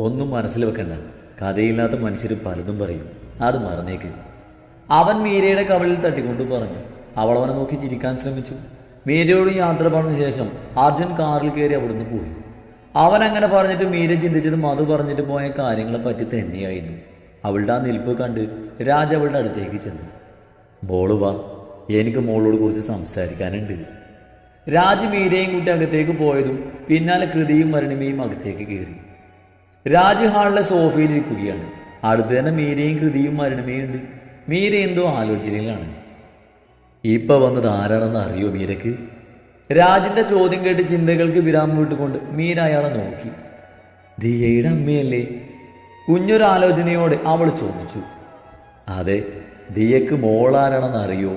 ഒന്നും മനസ്സിൽ വെക്കണ്ട. കഥയില്ലാത്ത മനുഷ്യർ പലതും പറയും. അത് മറന്നേക്ക്. അവൻ മീരയുടെ കവളിൽ തട്ടിക്കൊണ്ട് പറഞ്ഞു. അവൾ അവനെ നോക്കി ചിരിക്കാൻ ശ്രമിച്ചു. മീരയോട് യാത്ര പറഞ്ഞ ശേഷം അർജുൻ കാറിൽ കയറി അവിടുന്ന് പോയി. അവൻ അങ്ങനെ പറഞ്ഞിട്ട് മീര ചിന്തിച്ചത് മധു പറഞ്ഞിട്ട് പോയ കാര്യങ്ങളെ പറ്റി തന്നെയായിരുന്നു. അവളുടെ ആ നിൽപ്പ് കണ്ട് രാജ അവളുടെ അടുത്തേക്ക് ചെന്നു. മോൾ വാ എനിക്ക് മോളോട് കുറിച്ച് സംസാരിക്കാനുണ്ട്. രാജ് മീരയും കൂട്ടി അകത്തേക്ക് പോയതും പിന്നാലെ കൃതിയും മരണിമയും അകത്തേക്ക് കയറി. രാജ് ഹാളിലെ സോഫയിൽ ഇരിക്കുകയാണ്. അടുത്ത് തന്നെ മീരയും കൃതിയും മരണമേയുണ്ട്. മീര എന്തോ ആലോചനയിലാണ്. ഇപ്പൊ വന്നത് ആരാണെന്ന് അറിയോ മീരക്ക് രാജിന്റെ ചോദ്യം കേട്ട് ചിന്തകൾക്ക് വിരാമം വിട്ടുകൊണ്ട് മീര അയാളെ നോക്കി. ദിയയുടെ അമ്മയല്ലേ? കുഞ്ഞൊരാലോചനയോടെ അവൾ ചോദിച്ചു. അതെ ദിയക്ക് മോളാരാണെന്ന് അറിയോ?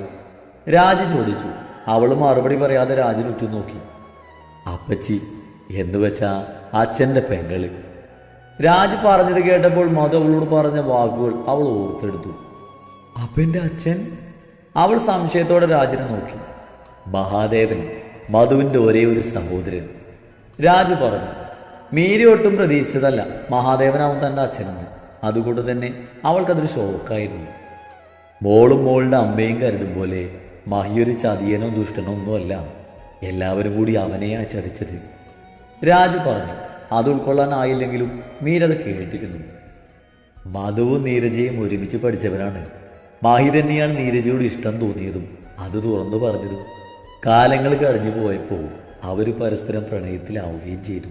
രാജ് ചോദിച്ചു. അവൾ മറുപടി പറയാതെ രാജിനുറ്റു നോക്കി അപ്പച്ചി എന്നുവെച്ചാ അച്ഛന്റെ പെങ്ങൾ. രാജ് പറഞ്ഞത് കേട്ടപ്പോൾ മധു അവളോട് പറഞ്ഞ വാക്കുകൾ അവൾ ഓർത്തെടുത്തു. അപ്പന്റെ അച്ഛൻ? അവൾ സംശയത്തോടെ രാജിനെ നോക്കി. മഹാദേവൻ മധുവിന്റെ ഒരേ ഒരു സഹോദരൻ. രാജു പറഞ്ഞു. മീരി ഒട്ടും പ്രതീക്ഷിച്ചതല്ല മഹാദേവൻ അവൻ തന്റെ അച്ഛനെന്ന്. അതുകൊണ്ട് തന്നെ അവൾക്കതൊരു ഷോക്കായിരുന്നു. മോളും മോളുടെ അമ്മയും കരുതും പോലെ മഹിയൊരു ചതിയനോ ദുഷ്ടനോ ഒന്നുമല്ല. എല്ലാവരും കൂടി അവനെയാ ചതിച്ചത്. രാജു പറഞ്ഞു. അത് ഉൾക്കൊള്ളാനായില്ലെങ്കിലും മീരത് കേട്ടിരുന്നു മധുവും നീരജയും ഒരുമിച്ച് പഠിച്ചവരാണ്. മാഹി തന്നെയാണ് നീരജയോട് ഇഷ്ടം തോന്നിയതും അത് തുറന്നു പറഞ്ഞതും. കാലങ്ങൾ കഴിഞ്ഞു പോയപ്പോൾ അവർ പരസ്പരം പ്രണയത്തിലാവുകയും ചെയ്തു.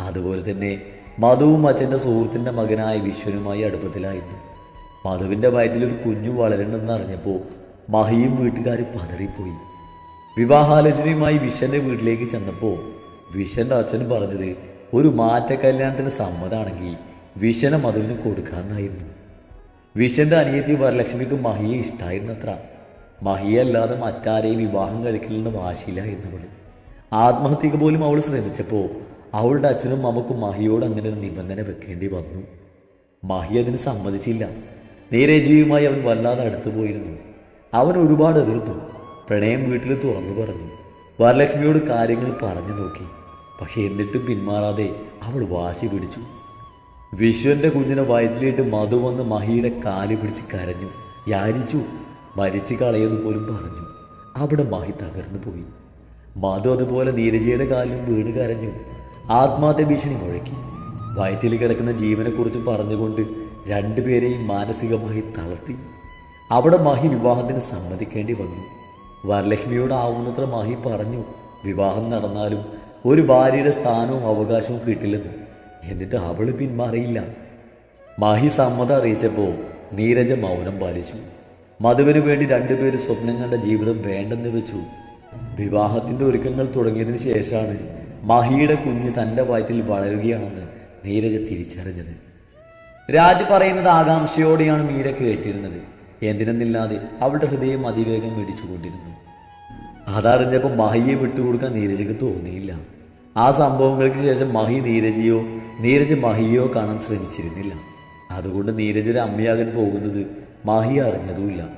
അതുപോലെ തന്നെ മധുവും അച്ഛന്റെ സുഹൃത്തിന്റെ മകനായ വിശ്വനുമായി അടുപ്പത്തിലായിരുന്നു. മധുവിന്റെ വയറ്റിൽ ഒരു കുഞ്ഞു വളരണമെന്ന് അറിഞ്ഞപ്പോൾ മഹിയും വീട്ടുകാരും പതറിപ്പോയി. വിവാഹാലോചനയുമായി വിഷന്റെ വീട്ടിലേക്ക് ചെന്നപ്പോൾ വിഷന്റെ അച്ഛൻ പറഞ്ഞത് ഒരു മാറ്റ കല്യാണത്തിന് സമ്മതാണെങ്കിൽ വിഷന് മധുവിന് കൊടുക്കാമെന്നായിരുന്നു വിഷന്റെ അനിയത്തി വരലക്ഷ്മിക്ക് മഹിയെ ഇഷ്ടമായിരുന്നത്ര മഹിയെ അല്ലാതെ മറ്റാരെയും വിവാഹം കഴിക്കില്ലെന്ന് വാശിയിലായിരുന്നവൾ ആത്മഹത്യക്ക് പോലും അവൾ ശ്രമിച്ചപ്പോൾ അവളുടെ അച്ഛനും അമ്മക്കും മഹിയോട് അങ്ങനെ ഒരു നിബന്ധന വെക്കേണ്ടി വന്നു. മഹി അതിന് സമ്മതിച്ചില്ല. നീരജയുമായി അവൻ വല്ലാതെ അടുത്തു പോയിരുന്നു. അവൻ ഒരുപാട് എതിർത്തു. പ്രണയം വീട്ടിൽ തുറന്നു പറഞ്ഞു. വരലക്ഷ്മിയോട് കാര്യങ്ങൾ പറഞ്ഞു നോക്കി. പക്ഷെ എന്നിട്ടും പിന്മാറാതെ അവൾ വാശി പിടിച്ചു. വിശ്വന്റെ കുഞ്ഞിനെ വയറ്റിലിട്ട് മധു വന്ന് മഹിയുടെ കാൽ പിടിച്ച് കരഞ്ഞു. യാചിച്ചു മരിച്ചു കളയെന്ന് പോലും പറഞ്ഞു. അവിടെ മഹി തകർന്നു പോയി. മധു അതുപോലെ നീരജയുടെ കാലിലും വീണ് കരഞ്ഞു. ആത്മഹത്യ ഭീഷണി മുഴക്കി. വയറ്റിൽ കിടക്കുന്ന ജീവനെക്കുറിച്ച് പറഞ്ഞുകൊണ്ട് രണ്ടുപേരെയും മാനസികമായി തളർത്തി. അവിടെ മഹി വിവാഹത്തിന് സമ്മതിക്കേണ്ടി വന്നു. വരലക്ഷ്മിയോടാവുന്നത്ര മഹി പറഞ്ഞു. വിവാഹം നടന്നാലും ഒരു ഭാര്യയുടെ സ്ഥാനവും അവകാശവും കിട്ടില്ലെന്ന്. എന്നിട്ട് അവൾ പിന്മാറിയില്ല. മാഹി സമ്മതം അറിയിച്ചപ്പോൾ നീരജ മൗനം പാലിച്ചു. മധുവിന് വേണ്ടി രണ്ടുപേര് സ്വപ്നം കണ്ട ജീവിതം വേണ്ടെന്ന് വെച്ചു. വിവാഹത്തിന്റെ ഒരുക്കങ്ങൾ തുടങ്ങിയതിന് ശേഷമാണ് മഹിയുടെ കുഞ്ഞ് തന്റെ വയറ്റിൽ വളരുകയാണെന്ന് നീരജ തിരിച്ചറിഞ്ഞത്. രാജ് പറയുന്നത് ആകാംക്ഷയോടെയാണ് മീര കേട്ടിരുന്നത്. എന്തിനെന്നില്ലാതെ അവളുടെ ഹൃദയം അതിവേഗം മിടിച്ചുകൊണ്ടിരുന്നു അതറിഞ്ഞപ്പോൾ മഹിയെ വിട്ടുകൊടുക്കാൻ നീരജയ്ക്ക് തോന്നിയില്ല. ആ സംഭവങ്ങൾക്ക് ശേഷം മഹി നീരജയോ നീരജ് മഹിയോ കാണാൻ ശ്രമിച്ചിരുന്നില്ല. അതുകൊണ്ട് നീരജയുടെ അമ്മയാകാൻ പോകുന്നത് മഹി അറിഞ്ഞതുമില്ല.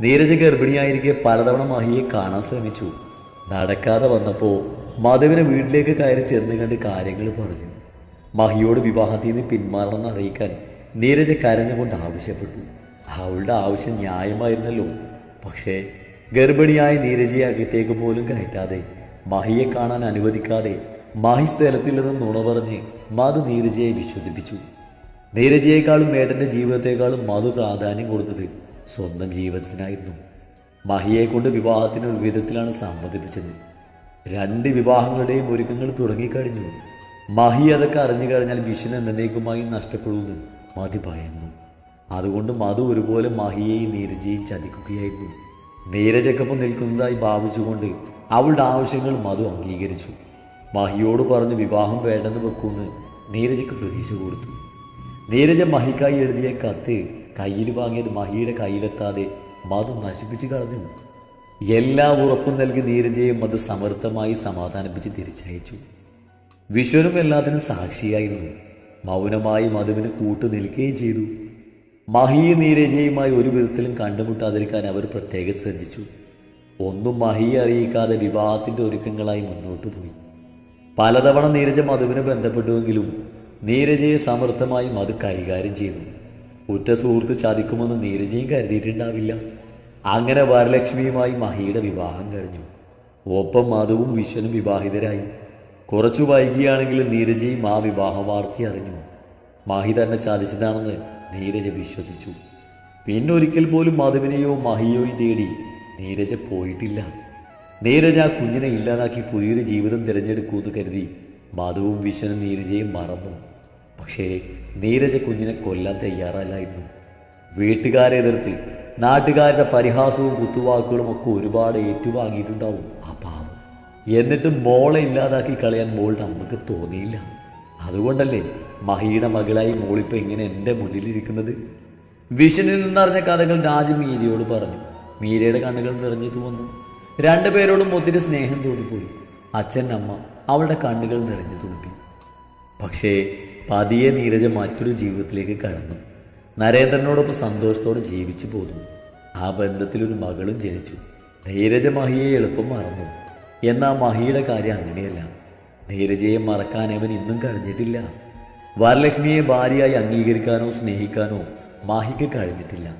നീരജ് ഗർഭിണിയായിരിക്കെ പലതവണ മഹിയെ കാണാൻ ശ്രമിച്ചു. നടക്കാതെ വന്നപ്പോൾ മധുവിനെ വീട്ടിലേക്ക് കയറി ചെന്ന് കണ്ട് കാര്യങ്ങൾ പറഞ്ഞു. മഹിയോട് വിവാഹത്തിൽ നിന്ന് പിന്മാറണമെന്ന് അറിയിക്കാൻ നീരജ് കരഞ്ഞുകൊണ്ട് ആവശ്യപ്പെട്ടു. അവളുടെ ആവശ്യം ന്യായമായിരുന്നല്ലോ. പക്ഷേ ഗർഭിണിയായ നീരജയെ അകത്തേക്ക് പോലും കയറ്റാതെ മഹിയെ കാണാൻ അനുവദിക്കാതെ മഹി സ്ഥലത്തിൽ നിന്ന് നുണ പറഞ്ഞ് മധു നീരജയെ വിശ്വസിപ്പിച്ചു. നീരജയെക്കാളും മേട്ടന്റെ ജീവിതത്തെക്കാളും മധു പ്രാധാന്യം കൊടുത്തത് സ്വന്തം ജീവിതത്തിനായിരുന്നു. മഹിയെ കൊണ്ട് വിവാഹത്തിന് ഒരു വിധത്തിലാണ് സമ്മതിപ്പിച്ചത്. രണ്ട് വിവാഹങ്ങളുടെയും ഒരുക്കങ്ങൾ തുടങ്ങിക്കഴിഞ്ഞു. മഹി അതൊക്കെ അറിഞ്ഞു കഴിഞ്ഞാൽ വിഷൻ എന്നേക്കുമായി നഷ്ടപ്പെടുമെന്ന് മതി ഭയന്നു അതുകൊണ്ട് മധു ഒരുപോലെ മഹിയെയും നീരജയെയും ചതിക്കുകയായിരുന്നു. നീരജക്കൊപ്പം നിൽക്കുന്നതായി ഭാവിച്ചുകൊണ്ട് അവളുടെ ആവശ്യങ്ങൾ മധു അംഗീകരിച്ചു. മഹിയോട് പറഞ്ഞ് വിവാഹം വേണ്ടെന്ന് വെക്കുമെന്ന് നീരജയ്ക്ക് പ്രതീക്ഷ കൊടുത്തു. നീരജ മഹിക്കായി എഴുതിയ കത്ത് കയ്യിൽ വാങ്ങിയത് മഹിയുടെ കയ്യിലെത്താതെ മധു നശിപ്പിച്ചു കളഞ്ഞു. എല്ലാ ഉറപ്പും നൽകി നീരജയെ മധു സമർത്ഥമായി സമാധാനിപ്പിച്ച് തിരിച്ചയച്ചു. വിശ്വനും എല്ലാത്തിനും സാക്ഷിയായിരുന്നു. മൗനമായി മധുവിന് കൂട്ടു നിൽക്കുകയും ചെയ്തു. മഹിയും നീരജയുമായി ഒരു വിധത്തിലും കണ്ടുമുട്ടാതിരിക്കാൻ അവർ പ്രത്യേകം ശ്രദ്ധിച്ചു. ഒന്നും മഹിയെ അറിയിക്കാതെ വിവാഹത്തിന്റെ ഒരുക്കങ്ങളായി മുന്നോട്ട് പോയി. പലതവണ നീരജ മധുവിനെ ബന്ധപ്പെട്ടുവെങ്കിലും നീരജയെ സമർത്ഥമായി മധു കൈകാര്യം ചെയ്തു. ഉറ്റ സുഹൃത്ത് ചതിക്കുമെന്ന് നീരജയും കരുതിയിട്ടുണ്ടാവില്ല. അങ്ങനെ വരലക്ഷ്മിയുമായി മഹിയുടെ വിവാഹം കഴിഞ്ഞു. ഒപ്പം മധുവും വിശ്വനും വിവാഹിതരായി. കുറച്ചു വൈകിയാണെങ്കിലും നീരജയും ആ വിവാഹ വാർത്ത അറിഞ്ഞു. മാഹി തന്നെ ചതിച്ചതാണെന്ന് നീരജ വിശ്വസിച്ചു. പിന്നെ ഒരിക്കൽ പോലും മാധവിനെയോ മഹിയോയും തേടി നീരജ പോയിട്ടില്ല. നീരജ ആ കുഞ്ഞിനെ ഇല്ലാതാക്കി പുതിയൊരു ജീവിതം തിരഞ്ഞെടുക്കുമെന്ന് കരുതി മാധവും വിശ്വനും നീരജയും മറന്നു. പക്ഷേ നീരജ കുഞ്ഞിനെ കൊല്ലാൻ തയ്യാറല്ലായിരുന്നു. വീട്ടുകാരെ എതിർത്ത് നാട്ടുകാരുടെ പരിഹാസവും കുത്തുവാക്കുകളും ഒക്കെ ഒരുപാട് ഏറ്റുവാങ്ങിയിട്ടുണ്ടാവും. ആ പാവം. എന്നിട്ടും മോളെ ഇല്ലാതാക്കി കളയാൻ മോളുടെ അമ്മയ്ക്ക് തോന്നിയില്ല. അതുകൊണ്ടല്ലേ മഹിയുടെ മകളായി മോളിപ്പോൾ ഇങ്ങനെ എന്റെ മുന്നിലിരിക്കുന്നത്? വിഷനിൽ നിന്നറിഞ്ഞ കഥകൾ രാജ് മീരയോട് പറഞ്ഞു. മീരയുടെ കണ്ണുകൾ നിറഞ്ഞു വന്നു രണ്ടുപേരോടും ഒത്തിരി സ്നേഹം തോന്നിപ്പോയി. അച്ഛൻ അമ്മ അവളുടെ കണ്ണുകൾ നിറഞ്ഞു തുളുപ്പി പക്ഷേ പതിയെ നീരജ മറ്റൊരു ജീവിതത്തിലേക്ക് കടന്നു. നരേന്ദ്രനോടൊപ്പം സന്തോഷത്തോടെ ജീവിച്ചു പോന്നു. ആ ബന്ധത്തിൽ ഒരു മകളും ജനിച്ചു. നീരജ മഹിയെ എളുപ്പം മറന്നു. എന്നാൽ മഹിയുടെ കാര്യം അങ്ങനെയല്ല. നീരജയെ മറക്കാൻ അവൻ ഇന്നും കഴിഞ്ഞിട്ടില്ല. വരലക്ഷ്മിയെ ഭാര്യയായി അംഗീകരിക്കാനോ സ്നേഹിക്കാനോ മാഹിക്ക് കഴിഞ്ഞിട്ടില്ല.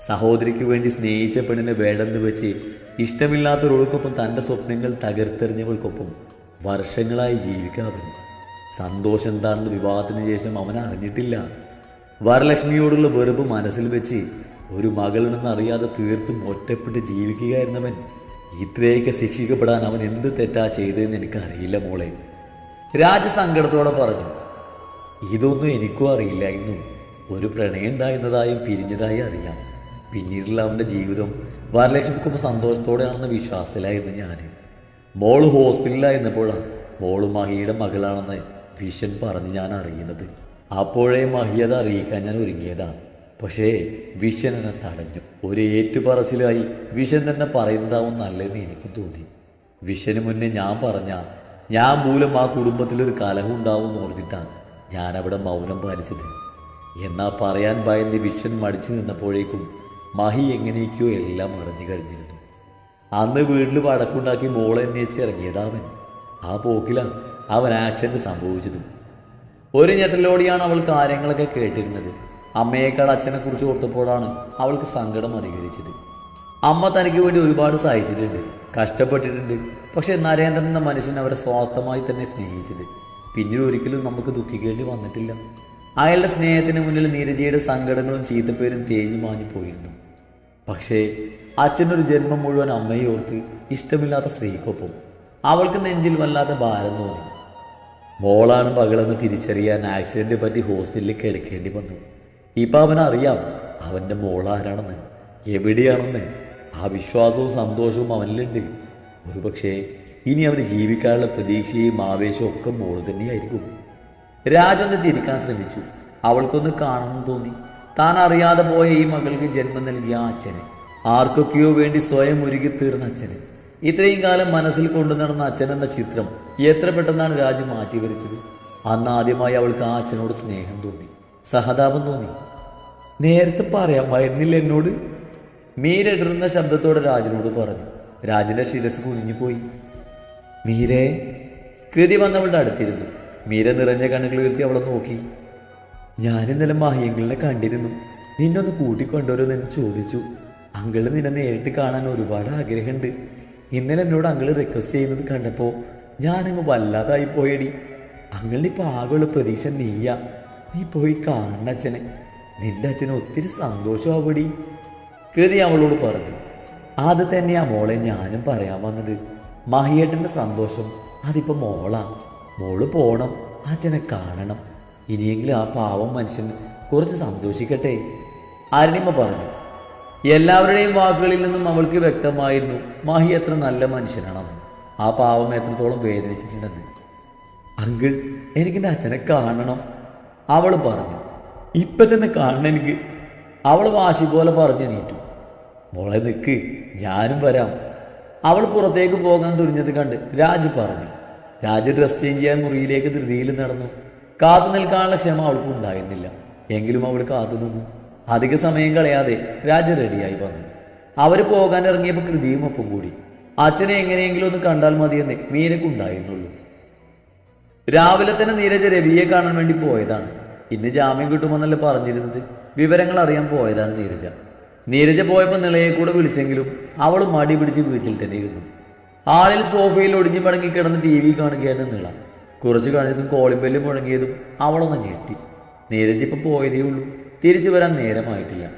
സഹോദരിക്ക് വേണ്ടി സ്നേഹിച്ച പെണ്ണിനെ വേണ്ടെന്ന് വെച്ച് ഇഷ്ടമില്ലാത്തവരോടൊപ്പം തന്റെ സ്വപ്നങ്ങൾ തകർത്തെറിഞ്ഞവൾക്കൊപ്പം വർഷങ്ങളായി ജീവിക്കാവൻ സന്തോഷം എന്താണെന്ന് വിവാഹത്തിന് ശേഷം അവൻ അറിഞ്ഞിട്ടില്ല. വരലക്ഷ്മിയോടുള്ള വെറുപ്പ് മനസ്സിൽ വെച്ച് ഒരു മകളുണ്ടെന്ന് അറിയാതെ തീർത്തും ഒറ്റപ്പെട്ട് ജീവിക്കുകയായിരുന്നവൻ ഇത്രയൊക്കെ ശിക്ഷിക്കപ്പെടാൻ അവൻ എന്ത് തെറ്റാ ചെയ്തതെന്ന് എനിക്കറിയില്ല മോളെ. രാജസങ്കടത്തോടെ പറഞ്ഞു. ഇതൊന്നും എനിക്കും അറിയില്ലായിരുന്നു. ഒരു പ്രണയം ഉണ്ടായിരുന്നതായും പിരിഞ്ഞതായും അറിയാം. പിന്നീടുള്ള അവന്റെ ജീവിതം വരലക്ഷ്മിക്കൊപ്പം സന്തോഷത്തോടെയാണെന്ന വിശ്വാസത്തിലായിരുന്നു ഞാൻ മോൾ ഹോസ്പിറ്റലിലായിരുന്നപ്പോഴാണ് മോൾ മഹിയുടെ മകളാണെന്ന് വിഷൻ പറഞ്ഞ് ഞാൻ അറിയുന്നത്. അപ്പോഴേ മഹി അത് അറിയിക്കാൻ ഞാൻ ഒരുങ്ങിയതാണ് പക്ഷേ വിഷൻ എന്നെ തടഞ്ഞു. ഒരു ഏറ്റുപറച്ചിലായി വിഷൻ തന്നെ പറയുന്നതാവും നല്ലതെന്ന് എനിക്കും തോന്നി. വിഷന് മുന്നേ ഞാൻ പറഞ്ഞ ഞാൻ മൂലം ആ കുടുംബത്തിലൊരു കലഹം ഉണ്ടാവും എന്ന് ഓർത്തിട്ടാണ് ഞാനവിടെ മൗനം പാലിച്ചത്. എന്നാ പറയാൻ ഭയന്ന് വിഷൻ മടിച്ചു നിന്നപ്പോഴേക്കും മഹി എങ്ങനെയൊക്കെയോ എല്ലാം അറിഞ്ഞു കഴിഞ്ഞിരുന്നു. അന്ന് വീട്ടിൽ വടക്കുണ്ടാക്കി മോളെ അന്വേഷിച്ച് ഇറങ്ങിയതാവൻ ആ പോക്കില അവൻ ആക്സിഡന്റ് സംഭവിച്ചതും. ഒരു ഞെട്ടലോടെയാണ് അവൾ കാര്യങ്ങളൊക്കെ കേട്ടിരുന്നത്. അമ്മയേക്കാൾ അച്ഛനെക്കുറിച്ച് ഓർത്തപ്പോഴാണ് അവൾക്ക് സങ്കടം അധികരിച്ചത്. അമ്മ തനിക്ക് വേണ്ടി ഒരുപാട് സഹിച്ചിട്ടുണ്ട് കഷ്ടപ്പെട്ടിട്ടുണ്ട്. പക്ഷേ നരേന്ദ്രൻ എന്ന മനുഷ്യൻ അവരെ സ്വാർത്ഥമായി തന്നെ സ്നേഹിച്ചത്. പിന്നീട് ഒരിക്കലും നമുക്ക് ദുഃഖിക്കേണ്ടി വന്നിട്ടില്ല. അയാളുടെ സ്നേഹത്തിന് മുന്നിൽ നീരജയുടെ സങ്കടങ്ങളും ചീത്തപ്പേരും തേഞ്ഞു മാഞ്ഞു പോയിരുന്നു. പക്ഷേ അച്ഛനൊരു ജന്മം മുഴുവൻ അമ്മയെ ഓർത്ത് ഇഷ്ടമില്ലാത്ത സ്ത്രീക്കൊപ്പം അവൾക്ക് നെഞ്ചിൽ വല്ലാത്ത ഭാരം തോന്നി. മോളാണ് പകളെന്ന് തിരിച്ചറിയാൻ ആക്സിഡന്റ് പറ്റി ഹോസ്പിറ്റലിൽ കിടക്കേണ്ടി വന്നു. ഇപ്പം അവനറിയാം അവന്റെ മോൾ ആരാണെന്ന് എവിടെയാണെന്ന്. ആ വിശ്വാസവും സന്തോഷവും അവനിലുണ്ട്. ഒരുപക്ഷേ ഇനി അവന് ജീവിക്കാനുള്ള പ്രതീക്ഷയും ആവേശവും ഒക്കെ മോൾ തന്നെയായിരിക്കും. രാജൊന്ന് തിരിക്കാൻ ശ്രമിച്ചു. അവൾക്കൊന്ന് കാണണം തോന്നി. താൻ അറിയാതെ പോയ ഈ മകൾക്ക് ജന്മം നൽകിയ അച്ഛന്. ആർക്കൊക്കെയോ വേണ്ടി സ്വയം ഒരുക്കി തീർന്ന അച്ഛന്. ഇത്രയും കാലം മനസ്സിൽ കൊണ്ടു നടന്ന അച്ഛൻ എന്ന ചിത്രം എത്ര പെട്ടെന്നാണ് രാജു മാറ്റിവരിച്ചത് അന്ന് ആദ്യമായി അവൾക്ക് ആ അച്ഛനോട് സ്നേഹം തോന്നി. സഹതാപം തോന്നി. നേരത്തെ പറയാൻ പറയാമായിരുന്നില്ല എന്നോട്. മീരിടുന്ന ശബ്ദത്തോടെ രാജനോട് പറഞ്ഞു. രാജിന്റെ ശിരസ് കുനിഞ്ഞുപോയി. മീരെ കൃതി വന്നവളുടെ അടുത്തിരുന്നു. മീര നിറഞ്ഞ കണ്ണുകൾ ഉയർത്തി അവളെ നോക്കി. ഞാൻ ഇന്നലെ മഹിയങ്കിളിനെ കണ്ടിരുന്നു. നിന്നൊന്ന് കൂട്ടിക്കൊണ്ടുവരുമെന്ന് എന്നെ ചോദിച്ചു. അങ്കിൾ നിന്നെ നേരിട്ട് കാണാൻ ഒരുപാട് ആഗ്രഹമുണ്ട്. ഇന്നലെ എന്നോട് അങ്കിൾ റിക്വസ്റ്റ് ചെയ്യുന്നത് കണ്ടപ്പോൾ ഞാനങ്ങ് വല്ലാതായി പോയടി. അങ്ങളുടെ ഇപ്പം ആകെയുള്ള പ്രതീക്ഷ നീയാ. നീ പോയി കാണണ അച്ഛനെ. നിന്റെ അച്ഛന് ഒത്തിരി സന്തോഷമാവടി. കൃതി അവളോട് പറഞ്ഞു. അത് തന്നെയാ മോളെ ഞാനും പറയാൻ വന്നത്. മഹിയേട്ടന്റെ സന്തോഷം അതിപ്പോൾ മോളാണ് മോൾ പോണം അച്ഛനെ കാണണം. ഇനിയെങ്കിലും ആ പാവം മനുഷ്യൻ കുറച്ച് സന്തോഷിക്കട്ടെ. അരുണിമ പറഞ്ഞു എല്ലാവരുടെയും വാക്കുകളിൽ നിന്നും അവൾക്ക് വ്യക്തമായിരുന്നു മാഹി എത്ര നല്ല മനുഷ്യനാണെന്ന്. ആ പാവം എത്രത്തോളം വേദനിച്ചിട്ടുണ്ടെന്ന്. അങ്കിൾ എനിക്കെന്റെ അച്ഛനെ കാണണം. അവൾ പറഞ്ഞു ഇപ്പം തന്നെ കാണണം എനിക്ക്. അവൾ വാശി പോലെ പറഞ്ഞു എണീറ്റു മോളെ നിൽക്ക് ഞാനും വരാം. അവൾ പുറത്തേക്ക് പോകാൻ തുനിഞ്ഞത് കണ്ട് രാജ് പറഞ്ഞു രാജ് ഡ്രസ് ചേഞ്ച് ചെയ്യാൻ മുറിയിലേക്ക് ധൃതിയിൽ നടന്നു. കാത്തു നിൽക്കാനുള്ള ക്ഷമ അവൾക്ക് ഉണ്ടായിരുന്നില്ല. എങ്കിലും അവൾ കാത്തു നിന്നു. അധിക സമയം കളയാതെ രാജ് റെഡിയായി വന്നു. അവർ പോകാൻ ഇറങ്ങിയപ്പോൾ കൃതിയും ഒപ്പം കൂടി. അച്ഛനെ എങ്ങനെയെങ്കിലും ഒന്ന് കണ്ടാൽ മതിയെന്ന് മീനക്കുണ്ടായിരുന്നുള്ളൂ രാവിലെ തന്നെ നീരജ് രവിയെ കാണാൻ വേണ്ടി പോയതാണ്. ഇന്ന് ജാമ്യം കിട്ടുമെന്നല്ല പറഞ്ഞിരുന്നത്? വിവരങ്ങൾ അറിയാൻ പോയതാണ് നീരജ. നീരജ പോയപ്പോൾ നിളയെ കൂടെ വിളിച്ചെങ്കിലും അവൾ മടി പിടിച്ച് വീട്ടിൽ തന്നെ ഇരുന്നു. ആളിൽ സോഫയിൽ ഒടിഞ്ഞു മടങ്ങി കിടന്ന് ടി വി കാണുകയായിരുന്നു നിള. കുറച്ച് കഴിഞ്ഞതും കോളിംഗ് ബെല്ല് മുഴങ്ങിയതും അവളൊന്ന് ഞെട്ടി. നീരജ് ഇപ്പം പോയതേ ഉള്ളൂ. തിരിച്ചു വരാൻ നേരമായിട്ടില്ല.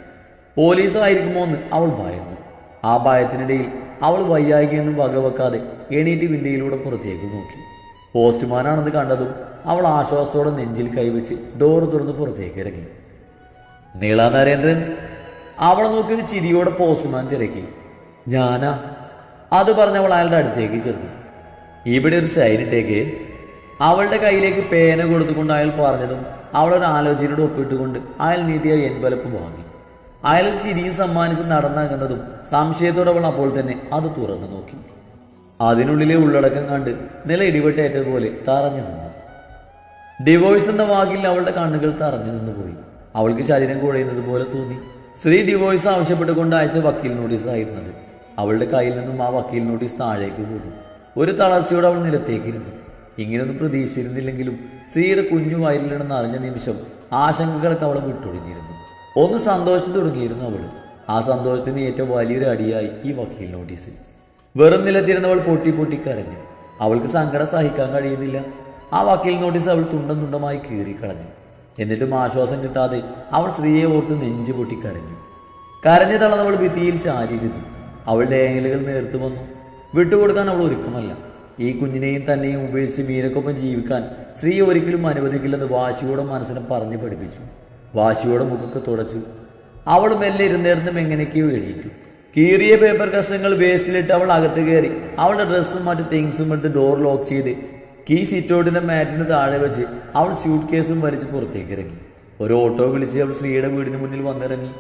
പോലീസായിരിക്കുമോ എന്ന് അവൾ ഭയന്നു. ആ ഭയത്തിനിടയിൽ അവൾ വയ്യായികയൊന്നും വകവെക്കാതെ എണീറ്റ് വിൻഡയിലൂടെ പുറത്തേക്ക് നോക്കി. പോസ്റ്റ്മാനാണെന്ന് കണ്ടതും അവൾ ആശ്വാസത്തോടെ നെഞ്ചിൽ കൈവച്ച് ഡോറ് തുറന്ന് പുറത്തേക്ക് ഇറങ്ങി. നീള നരേന്ദ്രൻ അവളെ നോക്കി ഒരു ചിരിയോടെ പോസ്മാൻ തിരക്കി. ഞാനാ? അത് പറഞ്ഞ അവൾ അയാളുടെ അടുത്തേക്ക് ചെന്നു. ഇവിടെ ഒരു സൈനിട്ടേക്ക് അവളുടെ കയ്യിലേക്ക് പേന കൊടുത്തുകൊണ്ട് അയാൾ പറഞ്ഞതും അവളൊരു ആലോചനയോട് ഒപ്പിട്ടുകൊണ്ട് അയാൾ നീട്ടിയ എൻവലപ്പ് വാങ്ങി. അയാൾ ചിരിയും സമ്മാനിച്ച് നടന്നകുന്നതും സംശയത്തോടെ അവൾ അപ്പോൾ തന്നെ അത് തുറന്നു നോക്കി. അതിനുള്ളിലെ ഉള്ളടക്കം കണ്ട് നില ഇടിവെട്ടേറ്റതുപോലെ തറഞ്ഞു നിന്നു. ഡിവോഴ്സ് എന്ന വാക്കിൽ അവളുടെ കണ്ണുകൾ തറഞ്ഞു നിന്നു പോയി അവൾക്ക് ശരീരം കുഴയുന്നത് പോലെ തോന്നി. സ്ത്രീ ഡിവോഴ്സ് ആവശ്യപ്പെട്ടുകൊണ്ട് അയച്ച വക്കീൽ നോട്ടീസ് ആയിരുന്നത്. അവളുടെ കയ്യിൽ നിന്നും ആ വക്കീൽ നോട്ടീസ് താഴേക്ക് വീണു. ഒരു തളർച്ചയോടെ അവൾ നിലത്തേക്കിരുന്നു. ഇങ്ങനെയൊന്നും പ്രതീക്ഷിച്ചിരുന്നില്ലെങ്കിലും സ്ത്രീയുടെ കുഞ്ഞു വയലിലിടുന്ന അറിഞ്ഞ നിമിഷം ആശങ്കകളൊക്കെ അവളെ വിട്ടൊഴിഞ്ഞിരുന്നു ഒന്ന് സന്തോഷിച്ചു തുടങ്ങിയിരുന്നു അവൾ ആ സന്തോഷത്തിന് ഏറ്റവും വലിയൊരു അടിയായി ഈ വക്കീൽ നോട്ടീസ് വെറും നിലത്തിരുന്നവൾ പൊട്ടി പൊട്ടി കരഞ്ഞു. അവൾക്ക് സങ്കടം സഹിക്കാൻ കഴിയുന്നില്ല. ആ വക്കീൽ നോട്ടീസ് അവൾ തുണ്ടം തുണ്ടമായി കീറിക്കളഞ്ഞു. എന്നിട്ടും ആശ്വാസം കിട്ടാതെ അവൾ സ്ത്രീയെ ഓർത്ത് നെഞ്ചു പൊട്ടി കരഞ്ഞു കരഞ്ഞു തളർന്നവൾ ഭിത്തിയിൽ ചാരിയിരുന്നു. അവളുടെ ഏങ്ങലുകൾ നേർത്തു വന്നു. വിട്ടുകൊടുക്കാൻ അവൾ ഒരുക്കമല്ല. ഈ കുഞ്ഞിനെയും തന്നെയും ഉപേക്ഷിച്ച് മീനക്കൊപ്പം ജീവിക്കാൻ സ്ത്രീ ഒരിക്കലും അനുവദിക്കില്ലെന്ന് വാശിയോടെ മനസ്സിനെ പറഞ്ഞു പഠിപ്പിച്ചു. വാശിയോടെ മുഖൊക്കെ തുടച്ചു. അവൾ മെല്ലെ ഇരുന്നേർന്നും എങ്ങനെയൊക്കെയോ എഴുതിയിട്ടു കീറിയ പേപ്പർ കഷ്ണങ്ങൾ വേസ്റ്റിലിട്ട് അവൾ അകത്ത് കയറി അവളുടെ ഡ്രസ്സും മറ്റു തിങ്സും എടുത്ത് ഡോർ ലോക്ക് ചെയ്ത് കീ ഔട്ടിന്റെ മാറ്റിന് താഴെ വെച്ച് അവൾ സ്യൂട്ട് കേസും വലിച്ച് പുറത്തേക്ക് ഇറങ്ങി. ഒരു ഓട്ടോ വിളിച്ച് അവൾ ശ്രീയുടെ വീടിന് മുന്നിൽ വന്നിറങ്ങി.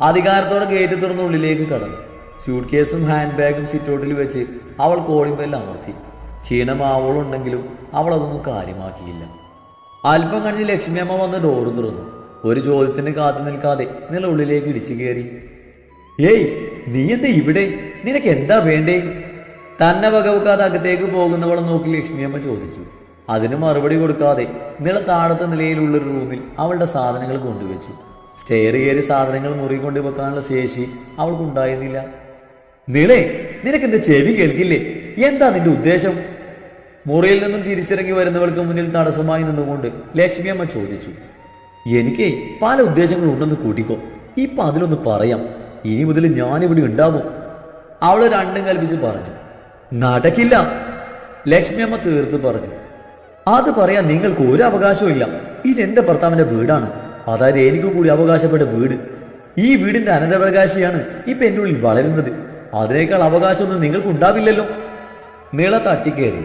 അധികാരത്തോടെ ഗേറ്റ് തുറന്ന് ഉള്ളിലേക്ക് കടന്നു. സ്യൂട്ട് കേസും ഹാൻഡ് ബാഗും സിറ്റൗട്ടിൽ വെച്ച് അവൾ കോളിംഗ് ബെല്ല് അമർത്തി. ക്ഷീണമാവളുണ്ടെങ്കിലും അവൾ അതൊന്നും കാര്യമാക്കിയില്ല. അല്പം കഴിഞ്ഞ് ലക്ഷ്മിയമ്മ വന്ന് ഡോറ് തുറന്നു. ഒരു ചോദ്യത്തിന് കാത്തു നിൽക്കാതെ നില ഉള്ളിലേക്ക് ഇടിച്ചു കയറി. ഏയ് നീ എന്താ ഇവിടെ? നിനക്ക് എന്താ വേണ്ടേ? തന്നെ വകവെക്കാതെ അകത്തേക്ക് പോകുന്നവളെ നോക്കി ലക്ഷ്മിയമ്മ ചോദിച്ചു. അതിന് മറുപടി കൊടുക്കാതെ നില താഴത്തെ നിലയിലുള്ളൊരു റൂമിൽ അവളുടെ സാധനങ്ങൾ കൊണ്ടുവച്ചു. സ്റ്റെയർ കയറി സാധനങ്ങൾ മുറി കൊണ്ട് വെക്കാനുള്ള ശേഷി അവൾക്കുണ്ടായിരുന്നില്ല. നിളേ നിനക്ക് എന്റെ ചെവി കേൾക്കില്ലേ? എന്താ നിന്റെ ഉദ്ദേശം? മുറിയിൽ നിന്നും തിരിച്ചിറങ്ങി വരുന്നവൾക്ക് മുന്നിൽ തടസ്സമായി നിന്നുകൊണ്ട് ലക്ഷ്മിയമ്മ ചോദിച്ചു. എനിക്ക് പല ഉദ്ദേശങ്ങളും ഉണ്ടെന്ന് കൂട്ടിക്കോ. ഇപ്പൊ അതിലൊന്ന് പറയാം. ഇനി മുതൽ ഞാനിവിടെ ഉണ്ടാവും. അവൾ രണ്ടും കൽപ്പിച്ച് പറഞ്ഞു. നടക്കില്ല. ലക്ഷ്മിയമ്മ തീർത്ത് പറഞ്ഞു. അത് പറയാൻ നിങ്ങൾക്ക് ഒരു അവകാശവും ഇല്ല. ഇതെന്റെ ഭർത്താവിന്റെ വീടാണ്. അതായത് എനിക്ക് കൂടി അവകാശപ്പെട്ട വീട്. ഈ വീടിന്റെ അനന്തവകാശിയാണ് ഇപ്പൊ എന്റെ ഉള്ളിൽ വളരുന്നത്. അതിനേക്കാൾ അവകാശമൊന്നും നിങ്ങൾക്ക് ഉണ്ടാവില്ലല്ലോ. നീള തട്ടിക്കേറി.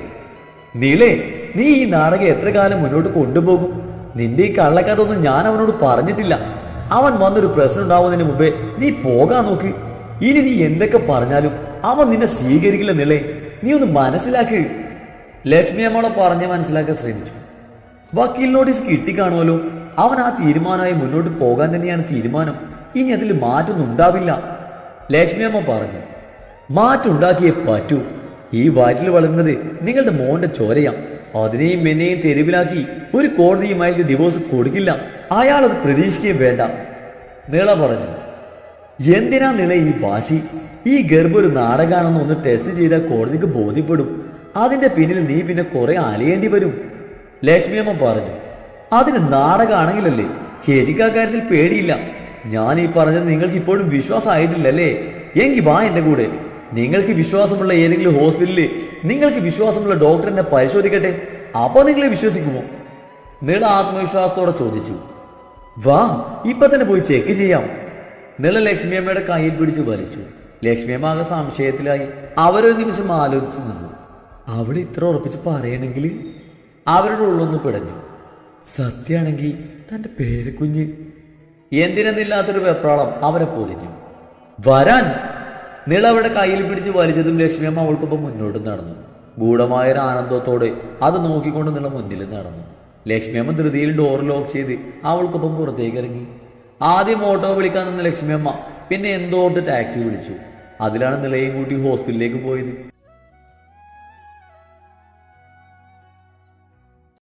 നീളേ നീ ഈ നാടകം എത്ര കാലം മുന്നോട്ട് കൊണ്ടുപോകും? നിന്റെ ഈ കള്ളക്കഥ ഒന്നും ഞാൻ അവനോട് പറഞ്ഞിട്ടില്ല. അവൻ വന്നൊരു പ്രശ്നം ഉണ്ടാവുന്നതിന് മുമ്പേ നീ പോകാൻ നോക്ക്. ഇനി നീ എന്തൊക്കെ പറഞ്ഞാലും അവൻ നിന്നെ സ്വീകരിക്കില്ല നിളേ. നീ ഒന്ന് മനസ്സിലാക്ക്. ലക്ഷ്മി അമ്മളെ പറഞ്ഞ് മനസ്സിലാക്കാൻ ശ്രമിച്ചു. വക്കീൽ നോട്ടീസ് കിട്ടിക്കാണുമല്ലോ. അവൻ ആ തീരുമാനമായി മുന്നോട്ട് പോകാൻ തന്നെയാണ് തീരുമാനം. ഇനി അതിൽ മാറ്റൊന്നും ഉണ്ടാവില്ല. ലക്ഷ്മി അമ്മ പറഞ്ഞു മാറ്റുണ്ടാക്കിയേ പറ്റൂ. ഈ വയറ്റിൽ വളരുന്നത് നിങ്ങളുടെ മോന്റെ ചോരയാ. അതിനെയും എന്നെയും തെരുവിലാക്കി ഒരു കോടതിയും അയാൾക്ക് ഡിവോഴ്സ് കൊടുക്കില്ല. അയാൾ അത് പ്രതീക്ഷിക്കുകയും വേണ്ട. നീള പറഞ്ഞു എന്തിനാ നില ഈ വാശി? ഈ ഗർഭ ഒരു നാടകാണെന്ന് ഒന്ന് ടെസ്റ്റ് ചെയ്താൽ കോടതിക്ക് ബോധ്യപ്പെടും. അതിന്റെ പിന്നിൽ നീ പിന്നെ കുറെ അലയേണ്ടി വരും. ലക്ഷ്മിയമ്മ പറഞ്ഞു അതിന് നാടകമാണെങ്കിലല്ലേ എനിക്ക് ആ കാര്യത്തിൽ പേടിയില്ല. ഞാൻ ഈ പറഞ്ഞത് നിങ്ങൾക്ക് ഇപ്പോഴും വിശ്വാസമായിട്ടില്ലല്ലേ? എങ്കിൽ വാ എന്റെ കൂടെ. നിങ്ങൾക്ക് വിശ്വാസമുള്ള ഏതെങ്കിലും ഹോസ്പിറ്റലിൽ നിങ്ങൾക്ക് വിശ്വാസമുള്ള ഡോക്ടറിനെ പരിശോധിക്കട്ടെ. അപ്പൊ നിങ്ങളെ വിശ്വസിക്കുമോ? നീള ആത്മവിശ്വാസത്തോടെ ചോദിച്ചു വാ ഇപ്പൊ തന്നെ പോയി ചെക്ക് ചെയ്യാം. നിള ലക്ഷ്മിയമ്മയുടെ കയ്യിൽ പിടിച്ച് വലിച്ചു. ലക്ഷ്മിയമ്മ ആകെ സംശയത്തിലായി. അവരൊരു നിമിഷം ആലോചിച്ച് നിന്നു. അവൾ ഇത്ര ഉറപ്പിച്ച് പറയണമെങ്കിൽ അവരുടെ ഉള്ളൊന്ന് പിടഞ്ഞു. സത്യാണെങ്കിൽ തന്റെ പേരക്കുഞ്ഞ് എന്തിനെന്നില്ലാത്തൊരു വെപ്രാളം അവരെ പൊതിഞ്ഞു. വരാൻ! നിള അവിടെ കയ്യിൽ പിടിച്ച് വലിച്ചതും ലക്ഷ്മിയമ്മ അവൾക്കൊപ്പം മുന്നോട്ട് നടന്നു. ഗൂഢമായൊരു ആനന്ദത്തോടെ അത് നോക്കിക്കൊണ്ട് നിള മുന്നിൽ നടന്നു. ലക്ഷ്മിയമ്മ ധൃതിയിൽ ഡോർ ലോക്ക് ചെയ്ത് അവൾക്കൊപ്പം പുറത്തേക്ക് ഇറങ്ങി. ആദ്യം ഓട്ടോ വിളിക്കാൻ നിന്ന ലക്ഷ്മിയമ്മ പിന്നെ എന്തോർത്ത് ടാക്സി വിളിച്ചു. അതിലാണ് നിളയും കൂട്ടി ഹോസ്പിറ്റലിലേക്ക് പോയത്.